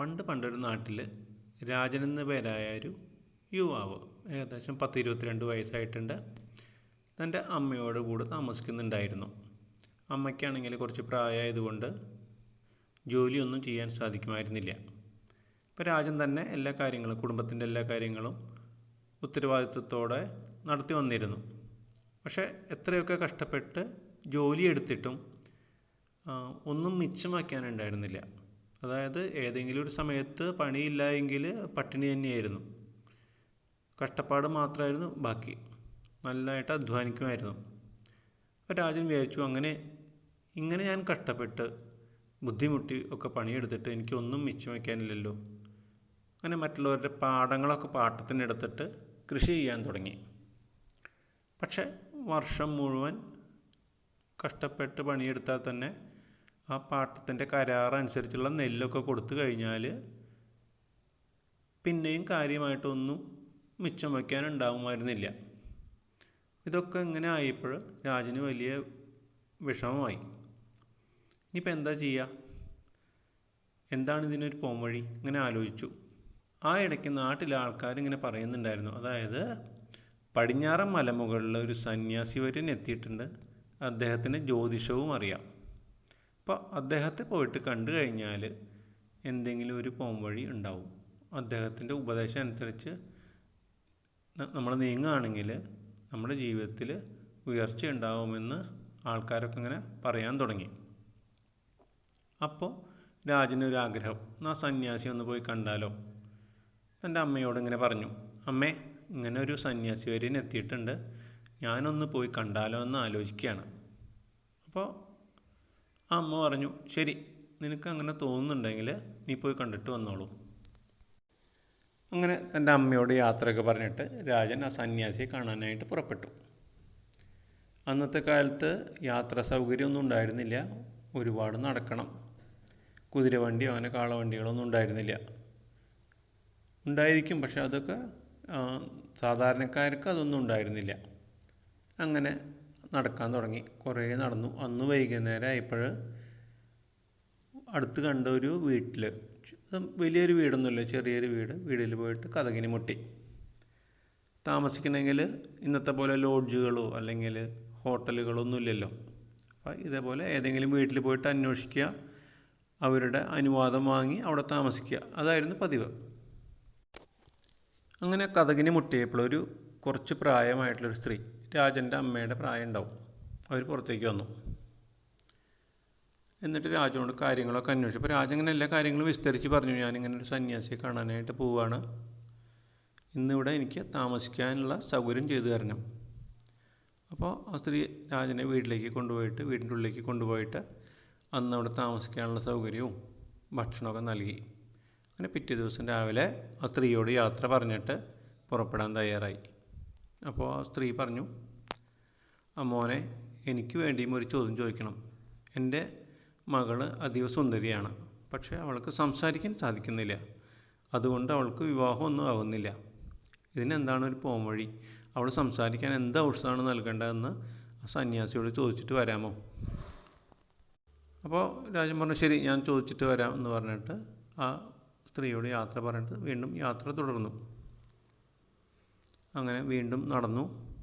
പണ്ട് പണ്ടൊരു നാട്ടിൽ രാജൻ എന്ന പേരായ ഒരു യുവാവ് ഏകദേശം പത്ത് ഇരുപത്തിരണ്ട് വയസ്സായിട്ടുണ്ട്. തന്റെ അമ്മയോട് കൂടെ താമസിക്കുന്നുണ്ടായിരുന്നു. അമ്മയ്ക്കാണെങ്കിൽ കുറച്ച് പ്രായമായതുകൊണ്ട് ജോലിയൊന്നും ചെയ്യാൻ സാധിക്കുമായിരുന്നില്ല. ഇപ്പോൾ രാജൻ തന്നെ എല്ലാ കാര്യങ്ങളും കുടുംബത്തിന്റെ എല്ലാ കാര്യങ്ങളും ഉത്തരവാദിത്വത്തോടെ നടത്തി വന്നിരുന്നു. പക്ഷേ എത്രയൊക്കെ കഷ്ടപ്പെട്ട് ജോലി എടുത്തിട്ടും ഒന്നും മിച്ചമാക്കാനുണ്ടായിരുന്നില്ല. അതായത് ഏതെങ്കിലും ഒരു സമയത്ത് പണിയില്ല എങ്കിൽ പട്ടിണി തന്നെയായിരുന്നു. കഷ്ടപ്പാട് മാത്രമായിരുന്നു ബാക്കി. നല്ലതായിട്ട് അധ്വാനിക്കുമായിരുന്നു. അപ്പോൾ രാജൻ വിചാരിച്ചു അങ്ങനെ ഇങ്ങനെ ഞാൻ കഷ്ടപ്പെട്ട് ബുദ്ധിമുട്ടി ഒക്കെ പണിയെടുത്തിട്ട് എനിക്കൊന്നും മിച്ചം വയ്ക്കാനില്ലല്ലോ. അങ്ങനെ മറ്റുള്ളവരുടെ പാടങ്ങളൊക്കെ പാട്ടത്തിനെടുത്തിട്ട് കൃഷി ചെയ്യാൻ തുടങ്ങി. പക്ഷെ വർഷം മുഴുവൻ കഷ്ടപ്പെട്ട് പണിയെടുത്താൽ തന്നെ ആ പാട്ടത്തിന്റെ കരാറനുസരിച്ചുള്ള നെല്ലൊക്കെ കൊടുത്തു കഴിഞ്ഞാൽ പിന്നെയും കാര്യമായിട്ടൊന്നും മിച്ചം വയ്ക്കാൻ ഉണ്ടാവുമായിരുന്നില്ല ഇതൊക്കെ ഇങ്ങനെ ആയപ്പോൾ രാജന് വലിയ വിഷമമായി. ഇനിയിപ്പോൾ എന്താ ചെയ്യുക എന്താണ് ഇതിനൊരു പോംവഴി? ഇങ്ങനെ ആലോചിച്ചു. ആ ഇടയ്ക്ക് നാട്ടിലെ ആൾക്കാർ ഇങ്ങനെ പറയുന്നുണ്ടായിരുന്നു. അതായത് പടിഞ്ഞാറൻ മലമുകളിൽ ഒരു സന്യാസി വര്യൻ എത്തിയിട്ടുണ്ട്. അദ്ദേഹത്തിന് ജ്യോതിഷവും അറിയാം. അപ്പോൾ അദ്ദേഹത്തെ പോയിട്ട് കണ്ടു കഴിഞ്ഞാൽ എന്തെങ്കിലും ഒരു പോംവഴി ഉണ്ടാവും. അദ്ദേഹത്തിന്റെ ഉപദേശം അനുസരിച്ച് നമ്മൾ നീങ്ങുകയാണെങ്കിൽ നമ്മുടെ ജീവിതത്തിൽ ഉയർച്ച ഉണ്ടാവുമെന്ന് ആൾക്കാരൊക്കെ ഇങ്ങനെ പറയാൻ തുടങ്ങി. അപ്പോൾ രാജനൊരു ആഗ്രഹം എന്നാ സന്യാസി ഒന്ന് പോയി കണ്ടാലോ? എന്റെ അമ്മയോട് ഇങ്ങനെ പറഞ്ഞു. അമ്മേ ഇങ്ങനെ ഒരു സന്യാസി വര്യൻ എത്തിയിട്ടുണ്ട്. ഞാനൊന്ന് പോയി കണ്ടാലോ എന്ന് ആലോചിക്കുകയാണ്. അപ്പോൾ ആ അമ്മ പറഞ്ഞു ശരി നിനക്ക് അങ്ങനെ തോന്നുന്നുണ്ടെങ്കിൽ നീ പോയി കണ്ടിട്ട് വന്നോളൂ. അങ്ങനെ തന്റെ അമ്മയോട് യാത്രയൊക്കെ പറഞ്ഞിട്ട് രാജൻ ആ സന്യാസിയെ കാണാനായിട്ട് പുറപ്പെട്ടു. അന്നത്തെ കാലത്ത് യാത്രാ സൗകര്യമൊന്നും ഉണ്ടായിരുന്നില്ല. ഒരുപാട് നടക്കണം. കുതിരവണ്ടിയോ അങ്ങനെ കാളവണ്ടികളൊന്നും ഉണ്ടായിരുന്നില്ല. ഉണ്ടായിരിക്കും പക്ഷെ അതൊക്കെ സാധാരണക്കാർക്ക് അതൊന്നും ഉണ്ടായിരുന്നില്ല. അങ്ങനെ നടക്കാൻ തുടങ്ങി. കുറേ നടന്നു. അന്ന് വൈകുന്നേരം ആയപ്പോൾ അടുത്ത് കണ്ട ഒരു വീട്ടിൽ വലിയൊരു വീടൊന്നുമില്ല ചെറിയൊരു വീട്. വീടിൽ പോയിട്ട് കഥകിനി മുട്ടി. താമസിക്കണമെങ്കിൽ ഇന്നത്തെ പോലെ ലോഡ്ജുകളോ അല്ലെങ്കിൽ ഹോട്ടലുകളൊന്നും ഇല്ലല്ലോ അപ്പോൾ ഇതേപോലെ ഏതെങ്കിലും വീട്ടിൽ പോയിട്ട് അന്വേഷിക്കുക അവരുടെ അനുവാദം വാങ്ങി അവിടെ താമസിക്കുക. അതായിരുന്നു പതിവ്. അങ്ങനെ കഥകിനി മുട്ടിയപ്പോൾ ഒരു കുറച്ച് പ്രായമായിട്ടുള്ളൊരു സ്ത്രീ. രാജന്റെ അമ്മയുടെ പ്രായം ഉണ്ടാവും അവർ പുറത്തേക്ക് വന്നു. എന്നിട്ട് രാജനോട് കാര്യങ്ങളൊക്കെ അന്വേഷിച്ചു. അപ്പോൾ രാജൻ ഇങ്ങനെ എല്ലാ കാര്യങ്ങളും വിസ്തരിച്ച് പറഞ്ഞു. ഞാനിങ്ങനെ ഒരു സന്യാസിയെ കാണാനായിട്ട് പോവുകയാണ് ഇന്നിവിടെ എനിക്ക് താമസിക്കാനുള്ള സൗകര്യം ചെയ്തു തരണം. അപ്പോൾ ആ സ്ത്രീ രാജനെ വീട്ടിലേക്ക് കൊണ്ടുപോയിട്ട് വീടിന്റെ ഉള്ളിലേക്ക് കൊണ്ടുപോയിട്ട് അന്ന് അവിടെ താമസിക്കാനുള്ള സൗകര്യവും ഭക്ഷണമൊക്കെ നൽകി. അങ്ങനെ പിറ്റേ ദിവസം രാവിലെ ആ സ്ത്രീയോട് യാത്ര പറഞ്ഞിട്ട് പുറപ്പെടാൻ തയ്യാറായി. അപ്പോൾ ആ സ്ത്രീ പറഞ്ഞു അമ്മോനെ എനിക്ക് വേണ്ടിയും ഒരു ചോദ്യം ചോദിക്കണം. എന്റെ മകൾ അതീവ സുന്ദരിയാണ്. പക്ഷേ അവൾക്ക് സംസാരിക്കാൻ സാധിക്കുന്നില്ല. അതുകൊണ്ട് അവൾക്ക് വിവാഹമൊന്നും ആകുന്നില്ല ഇതിനെന്താണ് ഒരു പോംവഴി അവൾ സംസാരിക്കാൻ എന്ത് ഔഷധമാണ് നൽകേണ്ടതെന്ന് ആ സന്യാസിയോട് ചോദിച്ചിട്ട് വരാമോ? അപ്പോൾ രാജൻ പറഞ്ഞു ശരി ഞാൻ ചോദിച്ചിട്ട് വരാം എന്ന് പറഞ്ഞിട്ട് ആ സ്ത്രീയോട് യാത്ര പറഞ്ഞിട്ട് വീണ്ടും യാത്ര തുടർന്നു. അങ്ങനെ വീണ്ടും നടന്നു.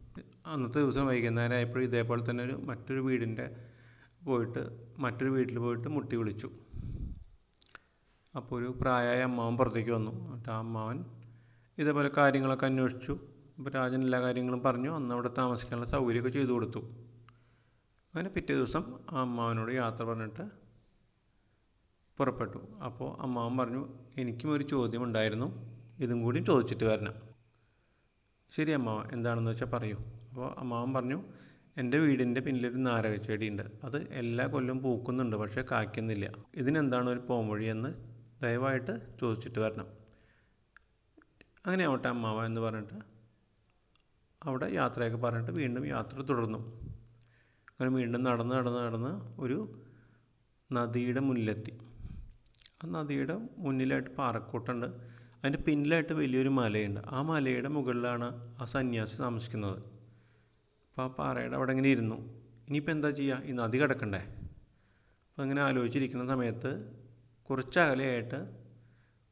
അന്നത്തെ ദിവസം വൈകുന്നേരം ആയപ്പോൾ ഇതേപോലെ തന്നെ ഒരു മറ്റൊരു വീടിന്റെ പോയിട്ട് മറ്റൊരു വീട്ടിൽ പോയിട്ട് മുട്ടി വിളിച്ചു. അപ്പോൾ ഒരു പ്രായമായ അമ്മാവൻ പുറത്തേക്ക് വന്നു. എന്നിട്ട് ആ അമ്മാവൻ ഇതേപോലെ കാര്യങ്ങളൊക്കെ അന്വേഷിച്ചു. അപ്പോൾ രാജൻ എല്ലാ കാര്യങ്ങളും പറഞ്ഞു. അന്ന് അവിടെ താമസിക്കാനുള്ള സൗകര്യമൊക്കെ ചെയ്തു കൊടുത്തു. അങ്ങനെ പിറ്റേ ദിവസം ആ അമ്മാവനോട് യാത്ര പറഞ്ഞിട്ട് പുറപ്പെട്ടു. അപ്പോൾ അമ്മാവൻ പറഞ്ഞു എനിക്കും ഒരു ചോദ്യം ഉണ്ടായിരുന്നു. ഇതും കൂടി ചോദിച്ചിട്ട് വരണം. ശരി അമ്മാവ എന്താണെന്ന് വെച്ചാൽ പറയൂ. അപ്പോൾ അമ്മാവൻ പറഞ്ഞു എന്റെ വീടിന്റെ പിന്നിലൊരു നാരകച്ചെടിയുണ്ട്. അത് എല്ലാ കൊല്ലവും പൂക്കുന്നുണ്ട് പക്ഷേ കായ്ക്കുന്നില്ല. ഇതിനെന്താണ് ഒരു പോംവഴി എന്ന് ദയവായിട്ട് ചോദിച്ചിട്ട് വരണം. അങ്ങനെ ആവട്ടെ അമ്മാവ എന്ന് പറഞ്ഞിട്ട് അവിടെ യാത്രയൊക്കെ പറഞ്ഞിട്ട് വീണ്ടും യാത്ര തുടർന്നു. അങ്ങനെ വീണ്ടും നടന്ന് നടന്ന് നടന്ന് ഒരു നദിയുടെ മുന്നിലെത്തി. ആ നദിയുടെ മുന്നിലായിട്ട് പാറക്കൂട്ടുണ്ട്. അതിന്റെ പിന്നിലായിട്ട് വലിയൊരു മലയുണ്ട്. ആ മലയുടെ മുകളിലാണ് ആ സന്യാസി താമസിക്കുന്നത്. അപ്പോൾ ആ പാറയുടെ അവിടെ ഇങ്ങനെ ഇരുന്നു. ഇനിയിപ്പോൾ എന്താ ചെയ്യുക ഈ നദി കിടക്കണ്ടേ? അപ്പോൾ അങ്ങനെ ആലോചിച്ചിരിക്കുന്ന സമയത്ത് കുറച്ചകലെയായിട്ട്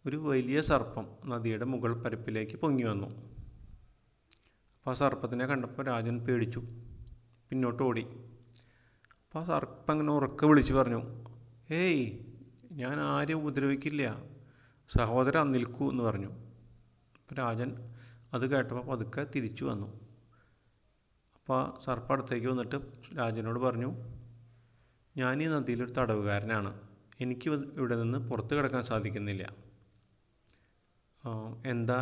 ഒരു വലിയ സർപ്പം നദിയുടെ മുകൾ പരപ്പിലേക്ക് പൊങ്ങി വന്നു. അപ്പോൾ ആ സർപ്പത്തിനെ കണ്ടപ്പോൾ രാജൻ പേടിച്ചു. പിന്നോട്ട് ഓടി. അപ്പോൾ ആ സർപ്പം അങ്ങനെ ഉറക്കെ വിളിച്ചു പറഞ്ഞു ഏയ് ഞാൻ ആരെയും ഉപദ്രവിക്കില്ല. സഹോദര നിൽക്കൂ എന്ന് പറഞ്ഞു. രാജൻ അത് കേട്ടപ്പോൾ പതുക്കെ തിരിച്ചു വന്നു. അപ്പോൾ സർപ്പ അടുത്തേക്ക് വന്നിട്ട് രാജനോട് പറഞ്ഞു ഞാൻ ഈ നദിയിലൊരു തടവുകാരനാണ്. എനിക്ക് ഇവിടെ നിന്ന് പുറത്ത് കിടക്കാൻ സാധിക്കുന്നില്ല. എന്താ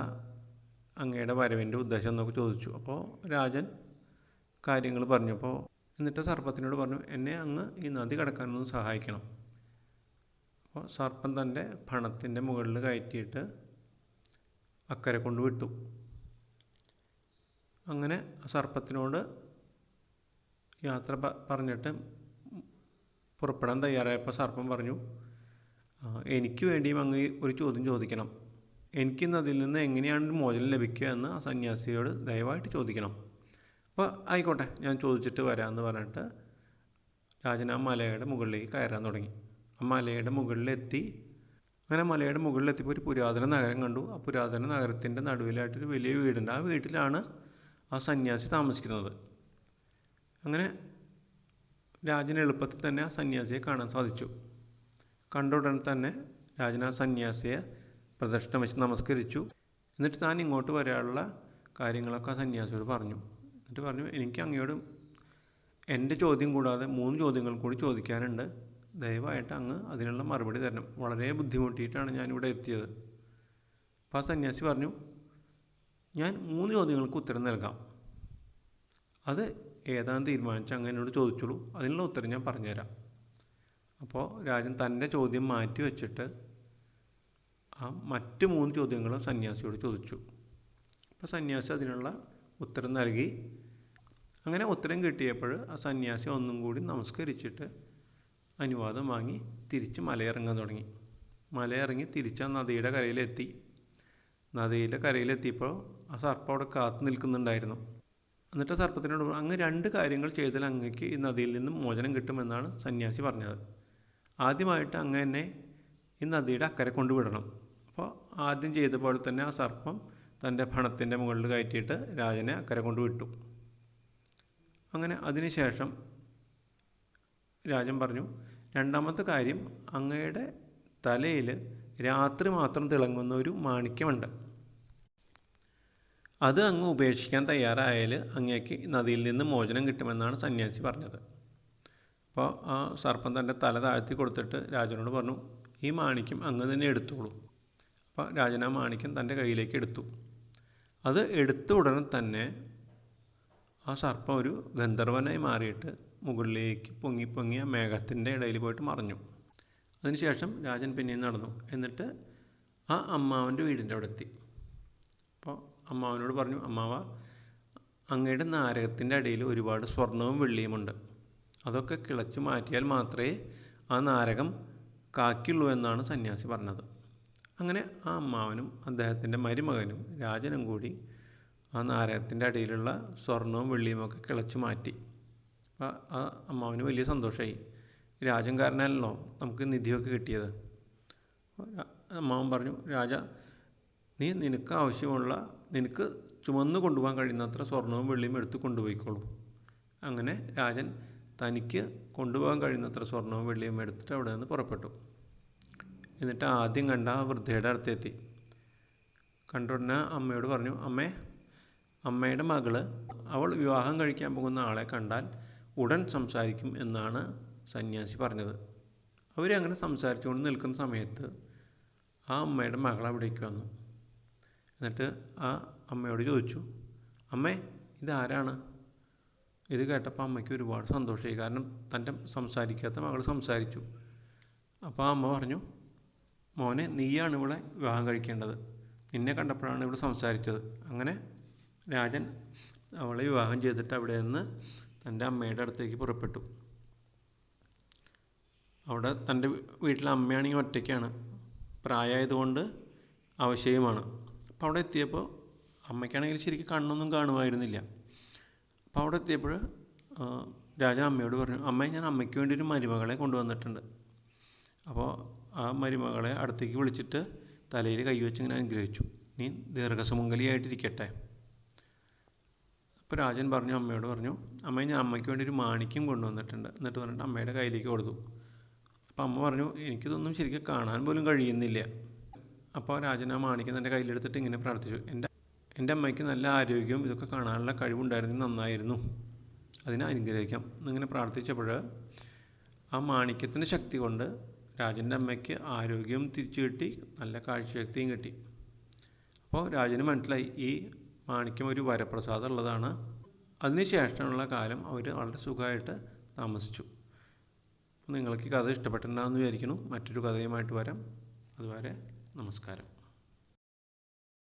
അങ്ങയുടെ വരവിന്റെ ഉദ്ദേശം എന്നൊക്കെ ചോദിച്ചു. അപ്പോൾ രാജൻ കാര്യങ്ങൾ പറഞ്ഞപ്പോൾ എന്നിട്ട് സർപ്പത്തിനോട് പറഞ്ഞു എന്നെ അങ്ങ് ഈ നദി കടക്കാനൊന്ന് സഹായിക്കണം. അപ്പോൾ സർപ്പം തന്റെ പണത്തിന്റെ മുകളിൽ കയറ്റിയിട്ട് അക്കരെ കൊണ്ട് വിട്ടു. അങ്ങനെ സർപ്പത്തിനോട് യാത്ര പറഞ്ഞിട്ട് പുറപ്പെടാൻ തയ്യാറായപ്പോൾ സർപ്പം പറഞ്ഞു എനിക്ക് വേണ്ടിയും അങ്ങ് ഒരു ചോദ്യം ചോദിക്കണം. എനിക്കിന്ന് അതിൽ നിന്ന് എങ്ങനെയാണ് മോചനം ലഭിക്കുക എന്ന് ആ സന്യാസിയോട് ദയവായിട്ട് ചോദിക്കണം. അപ്പോൾ ആയിക്കോട്ടെ ഞാൻ ചോദിച്ചിട്ട് വരാമെന്ന് പറഞ്ഞിട്ട് രാജൻ മലയുടെ മുകളിലേക്ക് കയറാൻ തുടങ്ങി. ആ മലയുടെ മുകളിലെത്തി. അങ്ങനെ മലയുടെ മുകളിലെത്തിയപ്പോൾ ഒരു പുരാതന നഗരം കണ്ടു. ആ പുരാതന നഗരത്തിന്റെ നടുവിലായിട്ടൊരു വലിയ വീടുണ്ട്. ആ വീട്ടിലാണ് ആ സന്യാസി താമസിക്കുന്നത്. അങ്ങനെ രാജന് എളുപ്പത്തിൽ തന്നെ ആ സന്യാസിയെ കാണാൻ സാധിച്ചു. കണ്ട ഉടനെ തന്നെ രാജൻ ആ സന്യാസിയെ പ്രദക്ഷിണം വെച്ച് നമസ്കരിച്ചു. എന്നിട്ട് താൻ ഇങ്ങോട്ട് വരാനുള്ള കാര്യങ്ങളൊക്കെ ആ സന്യാസിയോട് പറഞ്ഞു. എന്നിട്ട് പറഞ്ഞു എനിക്ക് അങ്ങയോട് എന്റെ ചോദ്യം കൂടാതെ മൂന്ന് ചോദ്യങ്ങൾ കൂടി ചോദിക്കാനുണ്ട്. ദയവായിട്ട് അങ്ങ് അതിനുള്ള മറുപടി തരണം. വളരെ ബുദ്ധിമുട്ടിയിട്ടാണ് ഞാനിവിടെ എത്തിയത്. അപ്പോൾ ആ സന്യാസി പറഞ്ഞു ഞാൻ മൂന്ന് ചോദ്യങ്ങൾക്ക് ഉത്തരം നൽകാം. അത് ഏതാണ്ട് തീരുമാനിച്ച് അങ്ങ് എന്നോട് ചോദിച്ചോളൂ. അതിനുള്ള ഉത്തരം ഞാൻ പറഞ്ഞുതരാം. അപ്പോൾ രാജൻ തന്റെ ചോദ്യം മാറ്റി വെച്ചിട്ട് ആ മറ്റ് മൂന്ന് ചോദ്യങ്ങളും സന്യാസിയോട് ചോദിച്ചു. അപ്പോൾ സന്യാസി അതിനുള്ള ഉത്തരം നൽകി. അങ്ങനെ ഉത്തരം കിട്ടിയപ്പോൾ ആ സന്യാസി ഒന്നും കൂടി നമസ്കരിച്ചിട്ട് അനുവാദം വാങ്ങി തിരിച്ച് മലയിറങ്ങാൻ തുടങ്ങി. മലയിറങ്ങി തിരിച്ച് ആ നദിയുടെ കരയിലെത്തി. നദിയുടെ കരയിലെത്തിയപ്പോൾ ആ സർപ്പം അവിടെ കാത്തു നിൽക്കുന്നുണ്ടായിരുന്നു. എന്നിട്ട് സർപ്പത്തിനോട് അങ്ങ് രണ്ട് കാര്യങ്ങൾ ചെയ്താൽ അങ്ങക്ക് ഈ നദിയിൽ നിന്നും മോചനം കിട്ടുമെന്നാണ് സന്യാസി പറഞ്ഞത്. ആദ്യമായിട്ട് അങ്ങ് എന്നെ ഈ നദിയുടെ അക്കരെ കൊണ്ടുവിടണം. അപ്പോൾ ആദ്യം ചെയ്ത പോലെ തന്നെ ആ സർപ്പം തന്റെ ഭണത്തിന്റെ മുകളിൽ കയറ്റിയിട്ട് രാജനെ അക്കരെ കൊണ്ടുവിട്ടു അങ്ങനെ അതിനുശേഷം രാജൻ പറഞ്ഞു രണ്ടാമത്തെ കാര്യം അങ്ങയുടെ തലയിൽ രാത്രി മാത്രം തിളങ്ങുന്ന ഒരു മാണിക്യമുണ്ട്. അത് അങ്ങ് ഉപേക്ഷിക്കാൻ തയ്യാറായാൽ അങ്ങേക്ക് നദിയിൽ നിന്ന് മോചനം കിട്ടുമെന്നാണ് സന്യാസി പറഞ്ഞത്. അപ്പോൾ ആ സർപ്പം തന്റെ തല താഴ്ത്തി കൊടുത്തിട്ട് രാജനോട് പറഞ്ഞു ഈ മാണിക്യം അങ്ങ് തന്നെ എടുത്തോളൂ. അപ്പോൾ രാജൻ ആ മാണിക്യം തന്റെ കയ്യിലേക്ക് എടുത്തു. അത് എടുത്ത ഉടനെ തന്നെ ആ സർപ്പം ഒരു ഗന്ധർവനായി മാറിയിട്ട് മുകളിലേക്ക് പൊങ്ങി പൊങ്ങി ആ മേഘത്തിന്റെ ഇടയിൽ പോയിട്ട് മറഞ്ഞു. അതിനുശേഷം രാജൻ പിന്നെയും നടന്നു. എന്നിട്ട് ആ അമ്മാവന്റെ വീടിന്റെ അവിടെ എത്തി. അപ്പോൾ അമ്മാവനോട് പറഞ്ഞു അമ്മാവ അങ്ങയുടെ നാരകത്തിന്റെ അടിയിൽ ഒരുപാട് സ്വർണവും വെള്ളിയുമുണ്ട് അതൊക്കെ കിളച്ചു മാറ്റിയാൽ മാത്രമേ ആ നാരകം കാക്കിയുള്ളൂ എന്നാണ് സന്യാസി പറഞ്ഞത്. അങ്ങനെ ആ അമ്മാവനും അദ്ദേഹത്തിന്റെ മരുമകനും രാജനും കൂടി ആ നാരകത്തിന്റെ അടിയിലുള്ള സ്വർണവും വെള്ളിയും ഒക്കെ കിളച്ചു മാറ്റി. അപ്പോൾ ആ അമ്മാവന് വലിയ സന്തോഷമായി രാജൻ കാരനല്ലോ നമുക്ക് നിധിയൊക്കെ കിട്ടിയത്. അമ്മാവൻ പറഞ്ഞു രാജ നീ നിനക്ക് ആവശ്യമുള്ള നിനക്ക് ചുമന്ന് കൊണ്ടുപോകാൻ കഴിയുന്നത്ര സ്വർണവും വെള്ളിയും എടുത്ത് കൊണ്ടുപോയിക്കോളൂ. അങ്ങനെ രാജൻ തനിക്ക് കൊണ്ടുപോകാൻ കഴിയുന്നത്ര സ്വർണവും വെള്ളിയും എടുത്തിട്ട് അവിടെ നിന്ന് പുറപ്പെട്ടു. എന്നിട്ട് ആദ്യം കണ്ട ആ വൃദ്ധയുടെ അടുത്തെത്തി. കണ്ടുടനെ അമ്മയോട് പറഞ്ഞു അമ്മേ അമ്മയുടെ മകൾ അവൾ വിവാഹം കഴിക്കാൻ പോകുന്ന ആളെ കണ്ടാൽ ഉടൻ സംസാരിക്കും എന്നാണ് സന്യാസി പറഞ്ഞത്. അവരങ്ങനെ സംസാരിച്ചുകൊണ്ട് നിൽക്കുന്ന സമയത്ത് ആ അമ്മയുടെ മകൾ അവിടേക്ക് വന്നു. എന്നിട്ട് ആ അമ്മയോട് ചോദിച്ചു അമ്മേ ഇതാരാണ്? ഇത് കേട്ടപ്പോൾ അമ്മയ്ക്ക് ഒരുപാട് സന്തോഷമായി. കാരണം തന്റെ സംസാരിക്കാത്ത മകൾ സംസാരിച്ചു. അപ്പോൾ ആ അമ്മ പറഞ്ഞു മോനെ നീയാണ് ഇവളെ വിവാഹം കഴിക്കേണ്ടത്. നിന്നെ കണ്ടപ്പോഴാണ് ഇവിടെ സംസാരിച്ചത്. അങ്ങനെ രാജൻ അവളെ വിവാഹം ചെയ്തിട്ട് അവിടെ നിന്ന് തന്റെ അമ്മയുടെ അടുത്തേക്ക് പുറപ്പെട്ടു. അവിടെ തന്റെ വീട്ടിലെ അമ്മയാണെങ്കിൽ ഒറ്റയ്ക്കാണ്. പ്രായമായതുകൊണ്ട് അവശയുമാണ്. അപ്പോൾ അവിടെ എത്തിയപ്പോൾ അമ്മയ്ക്കാണെങ്കിൽ ശരിക്കും കണ്ണൊന്നും കാണുമായിരുന്നില്ല. അപ്പോൾ അവിടെ എത്തിയപ്പോൾ രാജൻ അമ്മയോട് പറഞ്ഞു അമ്മ ഞാൻ അമ്മയ്ക്ക് വേണ്ടി ഒരു മരുമകളെ കൊണ്ടുവന്നിട്ടുണ്ട്. അപ്പോൾ ആ മരുമകളെ അടുത്തേക്ക് വിളിച്ചിട്ട് തലയിൽ കൈവച്ച് ഇങ്ങനെ അനുഗ്രഹിച്ചു. നീ ദീർഘസുമംഗലിയായിട്ടിരിക്കട്ടെ. അപ്പോൾ രാജൻ പറഞ്ഞു അമ്മയോട് പറഞ്ഞു അമ്മ ഞാൻ അമ്മയ്ക്ക് വേണ്ടി ഒരു മാണിക്യം കൊണ്ടുവന്നിട്ടുണ്ട്. എന്നിട്ട് പറഞ്ഞിട്ട് അമ്മയുടെ കയ്യിലേക്ക് കൊടുത്തു. അപ്പോൾ അമ്മ പറഞ്ഞു എനിക്കിതൊന്നും ശരിക്കും കാണാൻ പോലും കഴിയുന്നില്ല. അപ്പോൾ രാജൻ ആ മാണിക്യം തന്റെ കയ്യിലെടുത്തിട്ട് ഇങ്ങനെ പ്രാർത്ഥിച്ചു. എന്റെ എന്റെ അമ്മയ്ക്ക് നല്ല ആരോഗ്യവും ഇതൊക്കെ കാണാനുള്ള കഴിവുണ്ടായിരുന്നെങ്കിൽ നന്നായിരുന്നു. അതിനെ അനുഗ്രഹിക്കാം. എന്നിങ്ങനെ പ്രാർത്ഥിച്ചപ്പോൾ ആ മാണിക്യത്തിന്റെ ശക്തി കൊണ്ട് രാജന്റെ അമ്മയ്ക്ക് ആരോഗ്യം തിരിച്ചു കിട്ടി നല്ല കാഴ്ചശക്തിയും കിട്ടി. അപ്പോൾ രാജന് മനസ്സിലായി ഈ മാണിക്യം ഒരു വരപ്രസാദം ഉള്ളതാണ് അതിനുശേഷമുള്ള കാലം അവർ വളരെ സുഖമായിട്ട് താമസിച്ചു. നിങ്ങൾക്ക് ഈ കഥ ഇഷ്ടപ്പെട്ടിട്ടുണ്ടാകുന്നു വിചാരിക്കുന്നു. മറ്റൊരു കഥയുമായിട്ട് വരാം. അതുവരെ നമസ്കാരം.